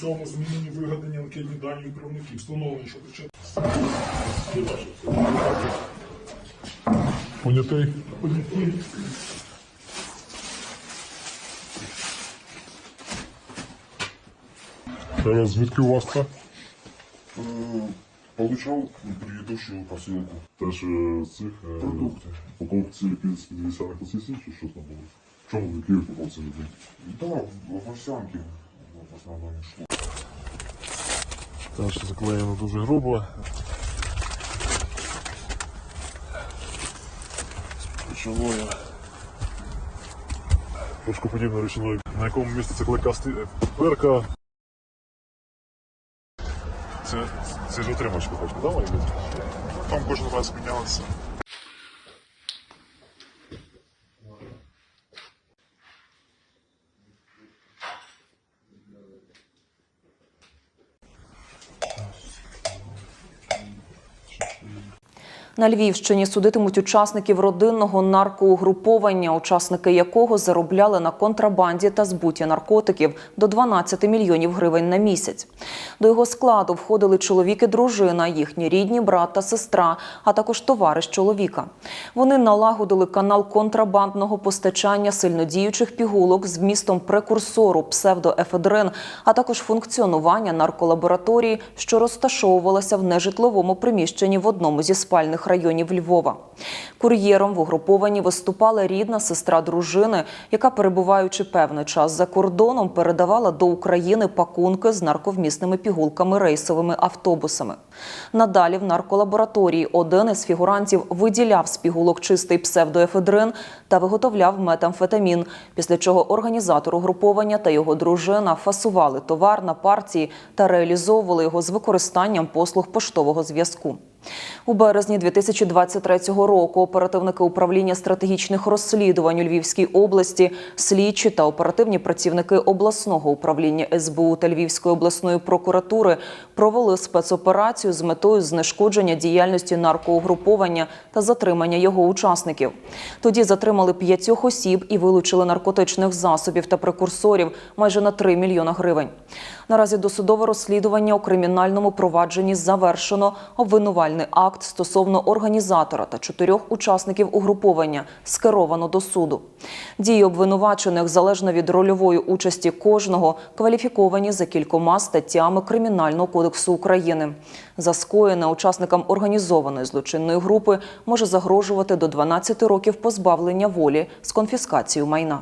цьому змінені вигадані анкетні дані відправників. Встановлено, що причетні. Понятий. Понятий. Зараз звідки у вас це? Получал предыдущую посылку. Теж е, з цих е, Продукти. упаковці з 50-х лисиців, чи що там було? В чому які упаковці люди? Да, в овсянке в основном шло. Теж заклеєно дуже грубо. З Трошку Трошки ручиною. На якому це клейка перка. Це, це ж отримачка хоч, да? Там кожен раз мінялося. На Львівщині судитимуть учасників родинного наркоугруповання, учасники якого заробляли на контрабанді та збуті наркотиків до 12 мільйонів гривень на місяць. До його складу входили чоловік і дружина, їхні рідні брат та сестра, а також товариш чоловіка. Вони налагодили канал контрабандного постачання сильнодіючих пігулок з вмістом прекурсору псевдоефедрин, а також функціонування нарколабораторії, що розташовувалася в нежитловому приміщенні в одному зі спальних районів Львова. Кур'єром в угрупованні виступала рідна сестра дружини, яка, перебуваючи певний час за кордоном, передавала до України пакунки з нарковмісними пігулками рейсовими автобусами. Надалі в нарколабораторії один із фігурантів виділяв з пігулок чистий псевдоефедрин та виготовляв метамфетамін, після чого організатор угруповання та його дружина фасували товар на партії та реалізовували його з використанням послуг поштового зв'язку. У березні 2023 року оперативники управління стратегічних розслідувань у Львівській області, слідчі та оперативні працівники обласного управління СБУ та Львівської обласної прокуратури провели спецоперацію з метою знешкодження діяльності наркоугруповання та затримання його учасників. Тоді затримали п'ятьох осіб і вилучили наркотичних засобів та прекурсорів майже на 3 мільйона гривень. Наразі досудове розслідування у кримінальному провадженні завершено. Обвинувальний акт стосовно організатора та чотирьох учасників угруповання скеровано до суду. Дії обвинувачених залежно від рольової участі кожного кваліфіковані за кількома статтями Кримінального кодексу України. За скоєне учасникам організованої злочинної групи може загрожувати до 12 років позбавлення волі з конфіскацією майна.